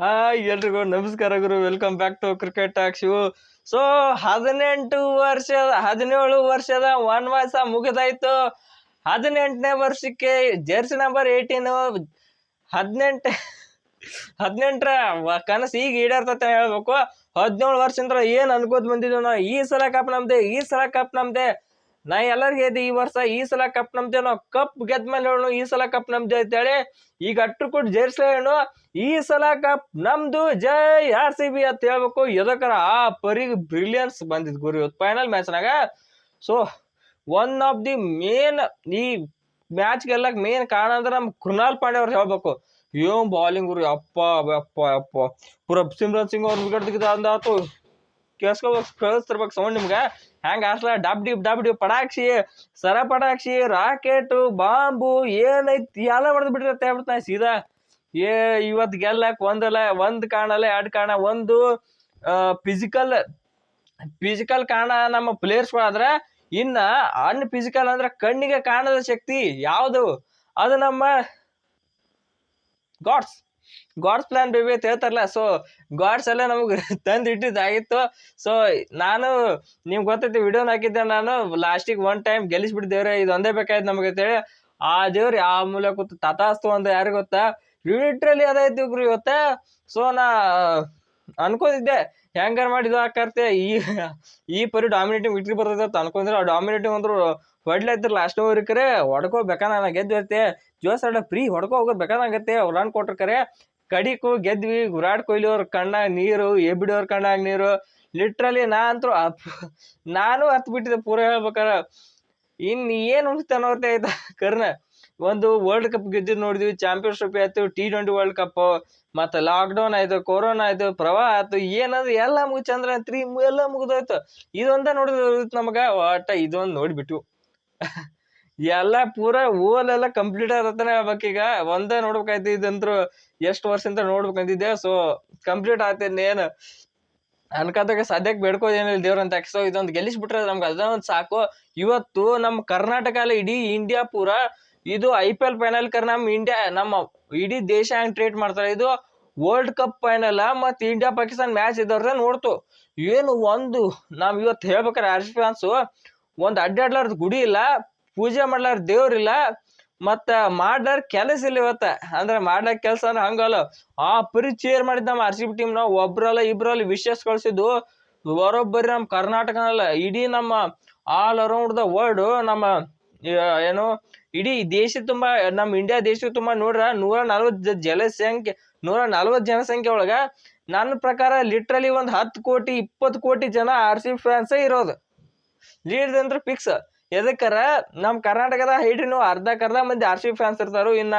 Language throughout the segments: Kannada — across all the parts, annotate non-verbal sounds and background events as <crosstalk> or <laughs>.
ಹಾಯ್ ಎಲ್ರಿಗೂ ನಮಸ್ಕಾರ ಗುರು. Welcome back to cricket talks so ಹದಿನೆಂಟು ವರ್ಷದ, ಹದಿನೇಳು ವರ್ಷದ ವನವಾಸ ಮುಗಿದಾಯ್ತು. ಹದಿನೆಂಟನೇ ವರ್ಷಕ್ಕೆ ಜೆರ್ಸಿ ನಂಬರ್ ಏಯ್ಟೀನು ಹದಿನೆಂಟು, ಹದಿನೆಂಟರ ಕನಸು ಈಗ ಈಡೇರ್ತತೆ ಹೇಳ್ಬೇಕು. ಹದಿನೇಳು ವರ್ಷದಿಂದ ಏನು ಅನ್ಕೋತ ಬಂದಿದ್ವಿ ನಾವು? ಈ ಸಲ ಕಪ್ ನಮ್ದೆ, ಈ ಸಲ ಕಪ್ ನಮ್ದೆ. ನಾ ಎಲ್ಲರಿಗೆ ಹೇಳ್ದೆ ಈ ವರ್ಷ ಈ ಸಲ ಕಪ್ ನಮ್ದೆ ನಾವು ಕಪ್ ಗೆದ್ಮೇಲೆ ಹೇಳು ಈ ಸಲ ಕಪ್ ನಮ್ದೆ ಅಂತೇಳಿ ಈಗ ಅಟ್ರು ಕೊಟ್ಟು ಜೇರ್ಸ್ಲ ಹೇಳು ಈ ಸಲ ಕಪ್ ನಮ್ದು ಜೈ ಆರ್ ಸಿ ಬಿ ಅಂತ ಹೇಳ್ಬೇಕು. ಎದಕ್ಕರ ಆ ಪರಿ ಬ್ರಿಲಿಯನ್ಸ್ ಬಂದಿದ್ ಗುರು ಇವತ್ತು final ಮ್ಯಾಚ್ನಾಗ so one of the main ಈ ಮ್ಯಾಚ್ ಗೆಲ್ಲಕ್ ಮೇನ್ ಕಾರಣ ಅಂದ್ರೆ ನಮ್ ಕೃಣಾಲ್ ಪಾಂಡೆ ಅವ್ರು ಹೇಳ್ಬೇಕು. ಏನ್ ಬಾಲಿಂಗ್ ಗುರು ಅಪ್ಪ ಅಪ್ಪ ಅಪ್ಪ ಪೂರ ಸಿಮ್ರನ್ ಸಿಂಗ್ ಅವ್ರ ವಿಕೆಟ್ ತೆಗೆದ ಅಂದಾತು. ಕೇಳಿಸ್ಕೋಬೇಕು ಕೇಳಿಸ್ತಿರ್ಬೇಕು ಸೌಂಡ್ ನಿಮ್ಗೆ. ಹ್ಯಾಂಗೆ ಆಸ್ಲ ಡಬ್ ಡಿಬ್ ಡಬ್ ಡಿಬ್ ಪಟಾಕ್ಷಿ, ಸರ ಪಟಾಕ್ಷಿ, ರಾಕೆಟು, ಬಾಂಬು, ಏನೈತಿ, ಎಲ್ಲ ಹೊಡೆದು ಬಿಟ್ಟಿರತ್ತೆ ಬಿಡ್ತಾನೆ ಸೀದಾ. ಏ, ಇವತ್ತು ಗೆಲ್ಲಕ್ಕೆ ಒಂದಲ್ಲ, ಒಂದು ಕಾಣಲ್ಲ, ಎರಡು ಕಾಣ. ಒಂದು ಫಿಸಿಕಲ್ ಫಿಸಿಕಲ್ ಕಾಣ ನಮ್ಮ ಪ್ಲೇಯರ್ಸ್ಗಳಾದ್ರೆ ಇನ್ನ ಅನ್ ಫಿಸಿಕಲ್ ಅಂದ್ರೆ ಕಣ್ಣಿಗೆ ಕಾಣದ ಶಕ್ತಿ ಯಾವುದು? ಅದು ನಮ್ಮ ಗಾಡ್ಸ್ ಗಾಡ್ಸ್ ಪ್ಲಾನ್ ಬೇಬಿ ಅಂತ ಹೇಳ್ತಾರಲ್ಲ. ಸೊ ಗಾಡ್ಸ್ ಎಲ್ಲ ನಮಗೆ <laughs> ತಂದು ಇಟ್ಟಿದ್ದಾಗಿತ್ತು ಸೊ ನಾನು ನಿಮ್ಗೆ ಗೊತ್ತೈತಿ ವಿಡಿಯೋನ ಹಾಕಿದ್ದೆ ನಾನು. ಲಾಸ್ಟಿಗೆ ಒನ್ ಟೈಮ್ ಗೆಲ್ಲಿಸ್ಬಿಟ್ಟಿದ್ದೇವ್ರೆ ಇದು ಒಂದೇ ಬೇಕಾಯ್ತು ನಮಗೆ ಅಂತೇಳಿ. ಆ ದೇವ್ರು ಯಾವ ಮೂಲಕ ಕೂತು ತಥಾಸ್ತು ಅಂತ ಯಾರಿಗ ಗೊತ್ತಾ? ಲಿಟ್ರಲಿ ಅದಾಯ್ತು ಇಬ್ರು ಇವತ್ತ. ಸೊ ನಾ ಅನ್ಕೋತಿದ್ದೆ ಹೆಂಗಾರ ಮಾಡಿ ಇದು ಹಾಕರ್ತೆ? ಈ <laughs> ಈ ಪರಿ ಡಾಮಿನೇಟಿಂಗ್ ವಿಕ್ಟ್ರಿ ಬರ್ತದೆ ಅಂತ ಅನ್ಕೊಂಡ್ರೆ ಆ ಡಾಮಿನೇಟಿಂಗ್ ಅಂದ್ರು ಹೊಡ್ಲೈತ್ರಿ ಲಾಸ್ಟ್ ಓವರ್ ಇಕ್ಕರೆ ಹೊಡ್ಕೋಬೇಕಾ ನಾನು ಗೆದ್ದು ಗೆದ್ದಿರ್ತೆ ಜೋಸ್ ಫ್ರೀ ಹೊಡ್ಕೊ ಹೋಗೋದು ಬೇಕಾದಂಗತ್ತೆ ಅವ್ರು ಕೊಟ್ರ ಕರೆ ಕಡಿಕು, ಗೆದ್ವಿ ವಿರಾಟ್ ಕೊಹ್ಲಿ ಅವ್ರ ಕಣ್ಣಾಗ ನೀರು ಎಬಿಡಿ ಅವ್ರ ಕಣ್ಣಾಗ ನೀರು. ಲಿಟ್ರಲಿ ನಾ ಅಂತೂ ನಾನು ಹತ್ತು ಬಿಟ್ಟಿದ್ದೆ ಪೂರ ಹೇಳ್ಬೇಕಾರ. ಇನ್ ಏನು ಉಳಿತ ಅನ್ನೋರ್ತೆ ಆಯ್ತಾ ಕರ್ನ ಒಂದು ವರ್ಲ್ಡ್ ಕಪ್ ಗೆದ್ದು ನೋಡಿದ್ವಿ ಚಾಂಪಿಯನ್ಶಿಪ್ ಆಯ್ತು ಟಿ ಟ್ವೆಂಟಿ ವರ್ಲ್ಡ್ ಕಪ್ ಮತ್ತು ಲಾಕ್ಡೌನ್ ಆಯಿತು ಆಯ್ತು ಕೊರೋನಾ ಆಯ್ತು, ಪ್ರವಾಹ ಆಯ್ತು ಏನದು ಎಲ್ಲ ಮುಗಿ ಚಂದ್ರ ತ್ರೀ ಎಲ್ಲ ಮುಗಿದೋಯ್ತು. ಇದೊಂದ ನೋಡಿದ್ರು ನಮಗೆ ಒಟ್ಟ ಇದೊಂದು ನೋಡ್ಬಿಟ್ಟು ಎಲ್ಲ ಪೂರ ಓಲೆಲ್ಲ ಕಂಪ್ಲೀಟ್ ಆಗತ್ತಾನೆ ಹೇಳ್ಬೇಕೀಗ ಒಂದೇ ನೋಡ್ಬೇಕಾಯ್ತು ಇದಂತ್ರು ಎಷ್ಟು ವರ್ಷದಿಂದ ನೋಡ್ಬೇಕಂತಿದ್ದೆ. ಸೊ ಕಂಪ್ಲೀಟ್ ಏನು ಅನ್ಕದಾಗ ಸದ್ಯಕ್ಕೆ ಬೇಡ್ಕೋದೇನಿಲ್ಲ ದೇವ್ರಂತ ಸೊ ಇದೊಂದು ಗೆಲ್ಲಿಸ್ಬಿಟ್ರೆ ನಮ್ಗೆ ಅದೊಂದು ಸಾಕು. ಇವತ್ತು ನಮ್ಮ ಕರ್ನಾಟಕ ಅಲ್ಲ ಇಡೀ ಇಂಡಿಯಾ ಪೂರ ಇದು ಐ ಪಿ ಎಲ್ ಫೈನಲ್ ಕರ್ ನಮ್ಮ ಇಂಡಿಯಾ ನಮ್ಮ ಇಡೀ ದೇಶ ಹೆಂಗ್ ಟ್ರೀಟ್ ಮಾಡ್ತಾರೆ. ಇದು ವರ್ಲ್ಡ್ ಕಪ್ ಫೈನಲ್ ಮತ್ತು ಇಂಡಿಯಾ ಪಾಕಿಸ್ತಾನ್ ಮ್ಯಾಚ್ ಇದ್ದವ್ರ ನೋಡ್ತು. ಏನು ಒಂದು, ನಾವು ಇವತ್ತು ಹೇಳ್ಬೇಕಾರೆ ಆರ್ ಸಿ ಫ್ಯಾನ್ಸು ಒಂದ್ ಅಡ್ಡಾಡ್ಲಾರ್ದ ಗುಡಿ ಇಲ್ಲ. ಪೂಜೆ ಮಾಡ್ಲಾರ ದೇವ್ರಿಲ್ಲ, ಮತ್ತ ಮಾಡ್ಲಾರ ಕೆಲಸ ಇಲ್ಲ ಇವತ್ತ. ಅಂದ್ರೆ ಮಾಡ್ಲಾರ ಕೆಲಸ ಅಂದ್ರೆ ಹಂಗಲ್ಲ. ಆ ಪರಿ ಚೇರ್ ಮಾಡಿದ್ ನಮ್ಮ ಆರ್ ಸಿ ಬಿ ಟೀಮ್ ನಾವು ಒಬ್ರಲ್ಲ ಇಬ್ರಲ್ಲ ವಿಶೇಷ ಕಳ್ಸಿದ್ದು, ಬರೋಬ್ಬರಿ ನಮ್ಮ ಕರ್ನಾಟಕನಲ್ಲ. ಇಡೀ ನಮ್ಮ ಆಲ್ ಅರೌಂಡ್ ದ ವರ್ಲ್ಡ್ ನಮ್ಮ ಏನು, ಇಡೀ ದೇಶ ತುಂಬಾ ನಮ್ಮ ಇಂಡಿಯಾ ದೇಶ ತುಂಬಾ ನೋಡ್ರ, ನೂರ ನಲ್ವತ್ ಜನಸಂಖ್ಯೆ, ನೂರ ನಲ್ವತ್ ಜನಸಂಖ್ಯೆ ಒಳಗ ನನ್ನ ಪ್ರಕಾರ ಲಿಟ್ರಲಿ ಒಂದು ಹತ್ತು ಕೋಟಿ, ಇಪ್ಪತ್ತು ಕೋಟಿ ಜನ ಆರ್ ಸಿ ಫ್ಯಾನ್ಸ್ ಇರೋದು. ಲೀಡ್ ಅಂದ್ರೆ ಫಿಕ್ಸ್ ಎದಕ್ಕರ? ನಮ್ಮ ಕರ್ನಾಟಕದ ಹೈಟಿನು ಅರ್ಧ ಕರ್ಧ ಮಂದಿ ಆರ್ ಸಿ ಫ್ಯಾನ್ಸ್ ಇರ್ತಾರೋ, ಇನ್ನ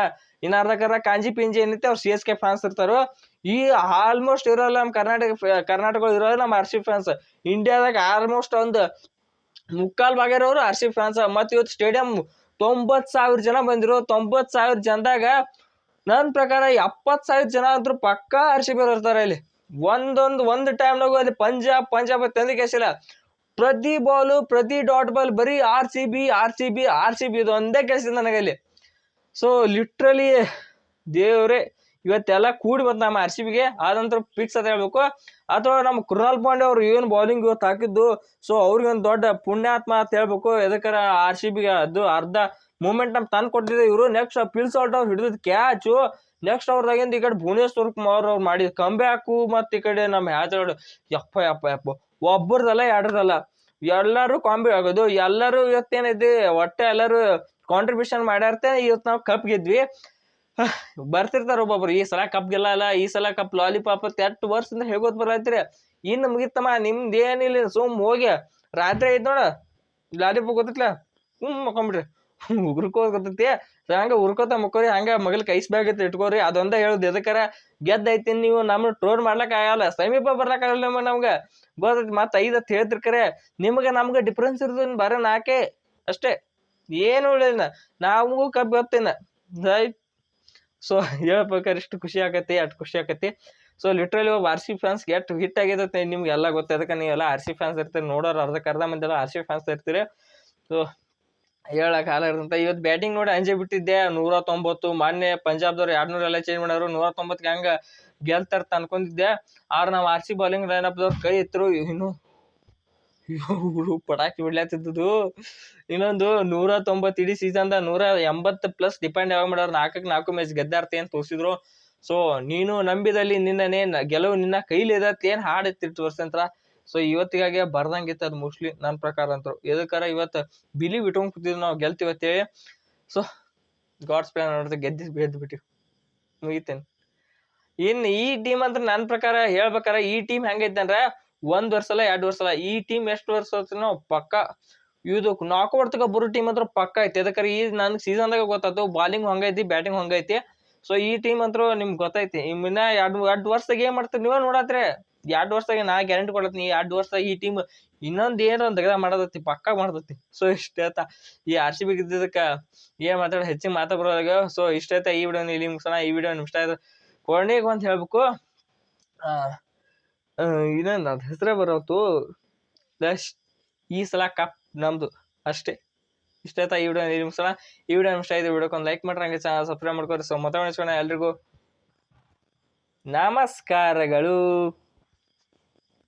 ಇನ್ನ ಅರ್ಧ ಕರ್ಧ ಕಾಂಜಿ ಪಿಂಜಿ ಏನೈತೆ ಅವ್ರು ಸಿ ಎಸ್ ಕೆ ಫ್ಯಾನ್ಸ್ ಇರ್ತಾರೋ. ಈ ಆಲ್ಮೋಸ್ಟ್ ಇರೋಲ್ಲ ನಮ್ಮ ಕರ್ನಾಟಕ ಕರ್ನಾಟಕ ಇರೋದು ನಮ್ಮ ಆರ್ ಸಿ ಫ್ಯಾನ್ಸ್. ಇಂಡಿಯಾದಾಗ ಆಲ್ಮೋಸ್ಟ್ ಒಂದು ಮುಕ್ಕಾಲ್ ಇರೋರು ಆರ್ ಸಿ ಫ್ಯಾನ್ಸ್. ಮತ್ ಇವತ್ತು ಸ್ಟೇಡಿಯಂ ತೊಂಬತ್ ಸಾವಿರ ಜನ ಬಂದಿರೋ. ತೊಂಬತ್ ಸಾವಿರ ಜನದಾಗ ನನ್ನ ಪ್ರಕಾರ ಎಪ್ಪತ್ತು ಸಾವಿರ ಜನ ಅಂದ್ರು ಪಕ್ಕಾ ಆರ್ ಸಿ ಬಿ ಇರ್ತಾರೆ ಇಲ್ಲಿ. ಒಂದೊಂದು, ಒಂದು ಟೈಮ್ನಾಗೂ ಅಲ್ಲಿ ಪಂಜಾಬ್ ಪಂಜಾಬ್ ತಂದು ಕೇಸಿಲ್ಲ. ಪ್ರತಿ ಬಾಲು, ಪ್ರತಿ ಡಾಟ್ ಬಾಲ್, ಬರೀ R C B R C B R C B ಇದು ಒಂದೇ ಕೆಲಸ ನನಗಲ್ಲಿ. ಸೊ ಲಿಟ್ರಲಿ ದೇವ್ರೆ, ಇವತ್ತೆಲ್ಲ ಕೂಡಿ ಬಂತು ನಮ್ಮ ಆರ್ ಸಿ ಬಿಗೆ ಆದಂತರ ಪಿಕ್ಸ್ ಅಂತ ಹೇಳ್ಬೇಕು. ಅಥವಾ ನಮ್ಮ ಕೃಣಾಲ್ ಪಾಂಡೆ ಅವ್ರು ಏನು ಬೌಲಿಂಗ್ ಇವತ್ತು ಹಾಕಿದ್ದು ಸೊ ಅವ್ರಿಗೊಂದು ದೊಡ್ಡ ಪುಣ್ಯಾತ್ಮ ಅಂತ ಹೇಳ್ಬೇಕು. ಎದಕ್ಕರ ಆರ್ ಸಿ ಬಿಗೆ ಅದು ಅರ್ಧ ಮೂಮೆಂಟ್ ನಮ್ಮ ತಂದು ಕೊಟ್ಟಿದ್ದೆ ಇವರು. ನೆಕ್ಸ್ಟ್ ಪಿಲ್ಸ್ ಔಟ್ ಅವ್ರು ಹಿಡಿದ ಕ್ಯಾಚು ನೆಕ್ಸ್ಟ್ ಅವ್ರದಾಗಿಂದ ಈ ಕಡೆ ಭುವನೇಶ್ವರ್ ಕುಮಾರ್ ಅವ್ರು ಮಾಡಿದ ಕಂಬ್ಯಾಕು ಮತ್ತು ಈ ಕಡೆ ನಮ್ಮ ಯಪ್ಪ ಯಪ್ಪ ಯಪ್ಪ. ಒಬ್ಬರದಲ್ಲ, ಎರಡರಲ್ಲ. ಎಲ್ಲರೂ ಕಾಂಬಿ ಆಗೋದು. ಎಲ್ಲರೂ ಇವತ್ತೇನಿದೆ? ಒಟ್ಟೆ ಎಲ್ಲರೂ ಕಾಂಟ್ರಿಬ್ಯೂಷನ್ ಮಾಡ್ಯಾರ್ತೆ. ಇವತ್ತು ನಾವು ಕಪ್ ಗೆದ್ವಿ. ಬರ್ತಿರ್ತಾರೆ ಒಬ್ಬೊಬ್ರು. ಈ ಸಲ ಕಪ್ ಗೆಲ್ಲಲ್ಲ. ಈ ಸಲ ಕಪ್ ಲಾಲಿಪಾಪ್ ಎಷ್ಟು ವರ್ಷದಿಂದ ಹೇಗೋದ್ ಬರತ್ತೀರಿ ಇನ್ನು ಮುಗಿತಮ್ಮ ನಿಮ್ದು ಏನಿಲ್ಲ ಸುಮ್ ಹೋಗಿ. ರಾತ್ರಿ ಐತ್ ನೋಡ. ಲಾಲಿಪಾಪ್ ಗೊತ್ತಿತ್ಲ? ಹ್ಮ್ ಮಕ್ಕೊಂಬಿಡ್ರಿ. ಉಗ್ರಕೋ ಗೊತ್ತೈತಿ ಹಂಗ ಉರ್ಕೋತ ಮುಕ್ಕೋರಿ, ಹಂಗ ಮಗಲ್ ಕೈಸ್ ಬ್ಯಾಗ್ ಇಟ್ಕೋರಿ. ಅದೊಂದ ಹೇಳುದು ಎದಕ್ಕಾರ? ಗೆದ್ದೈತಿ ನೀವು, ನಮ್ನ ಟ್ರೋಲ್ ಮಾಡ್ಲಕ್ ಆಗಲ್ಲ. ಸಮೀಪ ಬರ್ಲಕ್ ಆಗಲ್ಲ ನಮ್ಗೆ, ನಮ್ಗ. ಗೊತ್ತೈತಿ ಮತ್ ಐದ್ ಹತ್ತು ಹೇಳ್ತಿರ್ಕರೆ ನಿಮ್ಗ, ನಮ್ಗ ಡಿಫ್ರೆನ್ಸ್ ಇರೋದು ಬರ ನಾಕೆ? ಅಷ್ಟೇ. ಏನು ಉಳಿಲ್ಲ ನಾವು ಕಬ್ಬು ಗೊತ್ತೇನ. ಸೊ ಹೇಳ್ಬೇಕಾರೆ, ಇಷ್ಟು ಖುಷಿ ಆಕತಿ, ಅಷ್ಟು ಖುಷಿ ಆಗತ್ತೆ ಸೊ ಲಿಟ್ರಲಿ ಒಬ್ಬ ಆರ್ ಸಿ ಫ್ಯಾನ್ಸ್ ಎಷ್ಟು ಹಿಟ್ ಆಗಿದೆ ನಿಮ್ಗೆ ಎಲ್ಲ ಗೊತ್ತ. ಅದಕ್ಕೆ ನೀವೆಲ್ಲ ಆರ್ ಸಿ ಫ್ಯಾನ್ಸ್ ಇರ್ತೀರಿ? ನೋಡೋರು ಅರ್ಧಕ್ಕೆ ಅರ್ಧ ಮಂದಿ ಎಲ್ಲ ಆರ್ ಸಿ ಫ್ಯಾನ್ಸ್ ಇರ್ತೀರಿ. ಸೊ ಹೇಳಕ್ ಹಾಲ ಇರ್ತಂತ ಇವತ್ತು ಬ್ಯಾಟಿಂಗ್ ನೋಡಿ ಅಂಜೆ ಬಿಟ್ಟಿದ್ದೆ. ನೂರ ತೊಂಬತ್ತು ಮೊನ್ನೆ ಪಂಜಾಬ್ದವ್ರು ಎರಡ್ನೂರ ಎಲ್ಲ ಚೇಂಜ್ ಮಾಡ್ಯಾರು ನೂರ ತೊಂಬತ್ಗೆ ಹಂಗ ಗೆಲ್ತಾರ ಅಂತ ಅನ್ಕೊಂಡಿದ್ದೆ. ಆದ್ರೆ ನಾವು ಆರ್ ಸಿ ಬಾಲಿಂಗ್ ಲೈನಪ್ದವ್ರು ಕೈ ಎತ್ತರು ಇನ್ನು ಇವ್ರು ಪಟಾಕಿ ಬಿಡ್ಲಾತಿದ್ದು ಇನ್ನೊಂದು ನೂರ ತೊಂಬತ್ತು ಇಡೀ ಸೀಸನ್ದ ನೂರ ಎಂಬತ್ತು ಪ್ಲಸ್ ಡಿಪೆಂಡ್ ಯಾವಾಗ ಮಾಡೋರು ನಾಲ್ಕಕ್ಕೆ ನಾಲ್ಕು ಮ್ಯಾಚ್ ಗೆದ್ದಾರ್ತಿ ಅಂತ ತೋರಿಸಿದ್ರು. ಸೊ ನೀನು ನಂಬಿದಲ್ಲಿ ನಿನ್ನನೇ ಗೆಲುವು ನಿನ್ನ ಕೈಲಿ ಇದತ್ ಏನ್ ಎತ್ತಿಟ್ಟು ವರ್ಷಂತ್ರ? ಸೊ ಇವತ್ತಿಗಾಗೆ ಬರ್ದಂಗಿತ್ತು ಅದು ಮೋಸ್ಟ್ಲಿ ನನ್ನ ಪ್ರಕಾರ ಅಂತರು ಎದಕ್ಕಾರ ಇವತ್ತು ಬಿಲಿ ಬಿಟ್ಕೊಂಡು ಕೂತಿದ್ವಿ ನಾವು ಗೆಲ್ತಿವತ್ತೇಳಿ ಸೊ ಗಾಡ್ಸ್ ಪ್ಲಾನ್ ನೋಡಿದ್ರೆ ಗೆದ್ದಿ ಗೆದ್ದು ಬಿಟ್ಟಿವಿ ಮುಗಿತೇನೆ. ಇನ್ ಈ ಟೀಮ್ ಅಂದ್ರೆ ನನ್ನ ಪ್ರಕಾರ ಹೇಳ್ಬೇಕಾರ ಈ ಟೀಮ್ ಹೆಂಗೈತೆ ಅಂದ್ರೆ ಒಂದ್ ವರ್ಷ ಅಲ್ಲ, ಎರಡು ವರ್ಷ ಅಲ್ಲ. ಈ ಟೀಮ್ ಎಷ್ಟು ವರ್ಷ ನಾವು ಪಕ್ಕ. ಇದು ನಾಲ್ಕು ತಗ ಬರೋ ಟೀಮ್ ಅಂದ್ರೆ ಪಕ್ಕ ಐತೆ. ಅದಕ್ಕಾರ ಈ ನನ್ ಸೀಸನ್ದಾಗ ಗೊತ್ತಾಯ್ತು ಬಾಲಿಂಗ್ ಹಂಗೈತಿ ಬ್ಯಾಟಿಂಗ್ ಹಂಗೈತಿ. ಸೊ ಈ ಟೀಮ್ ಅಂತೂ ನಿಮ್ಗೆ ಗೊತ್ತೈತಿ. ಇನ್ನ ಎರಡು ಎರಡು ವರ್ಷದಾಗ ಏನ್ ಮಾಡ್ತೀರಿ ನೀವೇ ನೋಡತ್ರಿ. ಎರಡು ವರ್ಷದಾಗ ನಾ ಗ್ಯಾರಂಟಿ ಕೊಡತ್ತೀನಿ. ಎರಡು ವರ್ಷದಾಗ ಈ ಟೀಮ್ ಇನ್ನೊಂದ್ ಏನೋ ಒಂದ್ ತೆಗ್ದ ಮಾಡದತಿ ಪಕ್ಕ ಮಾಡದತಿ ಸೊ ಇಷ್ಟ ಈ ಆರ್ ಸಿ ಬಿ ಗೆದ್ದಿದ್ದಕ್ಕ ಏನ್ ಮಾತಾಡ, ಹೆಚ್ಚಿಗೆ ಮಾತಾ ಸೊ ಇಷ್ಟ ಆಯ್ತಾ ಈ ವಿಡಿಯೋ ಇಲ್ಲಿ ಮುಗಿಸೋಣ ಈ ವಿಡಿಯೋ ನಿಮ್ ಇಷ್ಟ ಆಯ್ತು ಕೊನೆಗೆ ಒಂದ್ ಹೇಳ್ಬೇಕು. ಇನ್ನೊಂದ್ ಹೆಸರೇ ಬರೋತು ಪ್ಲಸ್ ಈ ಸಲ ಕಪ್ ನಮ್ದು. ಅಷ್ಟೇ. ಇಷ್ಟ ಆಯ್ತಾ ಈ ವಿಡಿಯೋ ಇಲ್ಲಿ ಮುಗಿಸೋಣ ಈ ವಿಡಿಯೋ ಇಷ್ಟ ಆಯ್ತು ವಿಡಿಯೋಕ್ಕೆ ಒಂದು ಲೈಕ್ ಮಾಡ್ರಿ, ಹಂಗೆ ಚಾನಲ್ ಸಬ್ಸ್ಕ್ರೈಬ್ ಮಾಡ್ಕೊರಿ ಸೊ ಮತ್ತೆ ಎಲ್ರಿಗೂ. ನಮಸ್ಕಾರಗಳು.